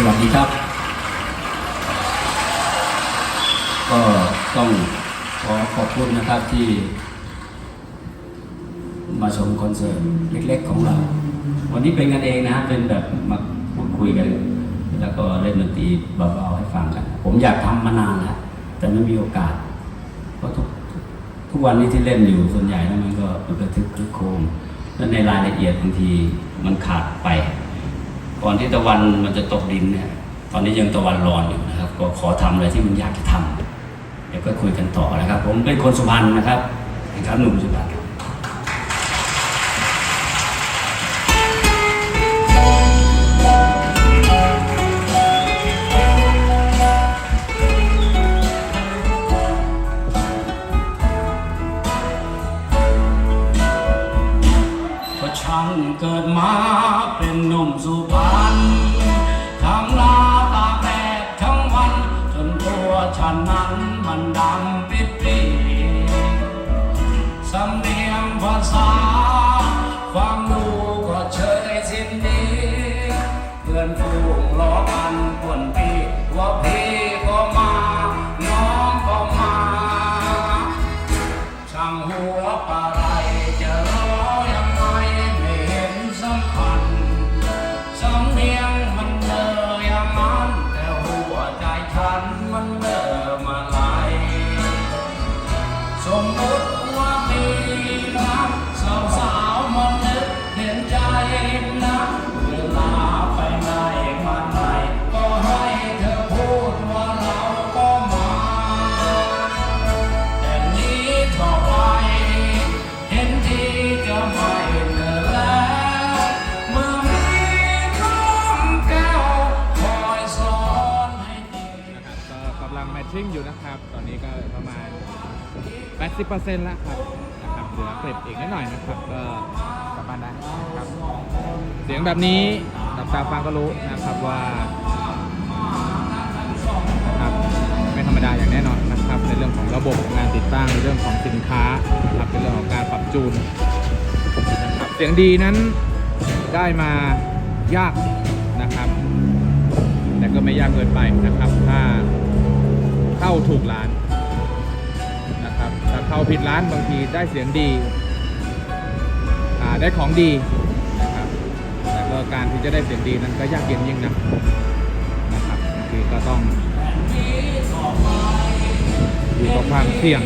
สวัสดีครับ ก็ต้องขอขอบคุณนะครับที่ มาชมคอนเสิร์ตเล็กๆของเรา วันนี้เป็นกันเองนะเป็นแบบมาพูดคุยกัน แล้วก็เล่นดนตรีเบาๆให้ฟังกัน ผมอยากทำมานานแล้วแต่ไม่มีโอกาส เพราะทุกทุกวันนี้ที่เล่นอยู่ส่วนใหญ่แล้วมันก็มันก็ทึกคลึกโคมแล้วในรายละเอียดบางทีมันขาดไป ก่อนที่ตะวันมันจะตกดินเนี่ย ตอนนี้ยังตะวันร้อนอยู่นะครับ ก็ขอทำอะไรที่มันอยากจะทำเดี๋ยวก็คุยกันต่อนะครับ ผมเป็นคนสุพรรณนะครับนะครับหนุ่มสุพรรณ เพราะฉันเกิดมาเป็นหนุ่มสุพรรณทั้งลาตาแดดทั้งวัน จนตัวฉันนั้นมันดำปิดปีสำเนียงภาษาฟังดูก็เชยสิ้นดีเพื่อนฝูงล้อกันปวนปีว่าพี่ำลังแมทชิ่งอยู่นะครับ ตอนนี้ก็ประมาณ 80%แล้วครับนะครับเหลือเกร็ดอีกนิดหน่อยนะครับก็กลับบ้านได้นะครับเสียงแบบนี้ดับตาฟังก็รู้นะครับว่านะครับไม่ธรรมดาอย่างแน่นอนนะครับ ในเรื่องของระบบงานติดตั้งในเรื่องของสินค้านะครับเป็นเรื่องของการปรับจูนนะครับเสียงดีนั้นได้มายากนะครับ แต่ก็ไม่ยากเกินไปนะครับ ถ้า ถูกร้านนะครับถ้าเข้าผิดร้านบางทีได้เสียงดีอ่าได้ของดีนะครับแต่ก็การที่จะได้เสียงดีนั้นก็ยากเย็นยิ่งนะนะครับบางทีก็ต้องอยู่กับความเสี่ยง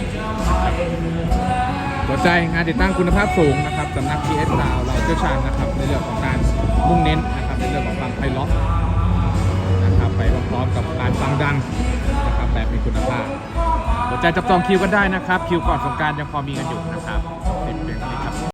หัวใจงานติดตั้งคุณภาพสูงนะครับสำนัก PS ดาวเราเชี่ยวชาญนะครับในเรื่องของการมุ่งเน้นนะครับในเรื่องของความไพเราะ ไปพร้อมๆกับการฟังดังนะครับแบบมีคุณภาพสนใจจับจองคิวกันได้นะครับ คิวก่อนสงการยังพอมีกันอยู่นะครับ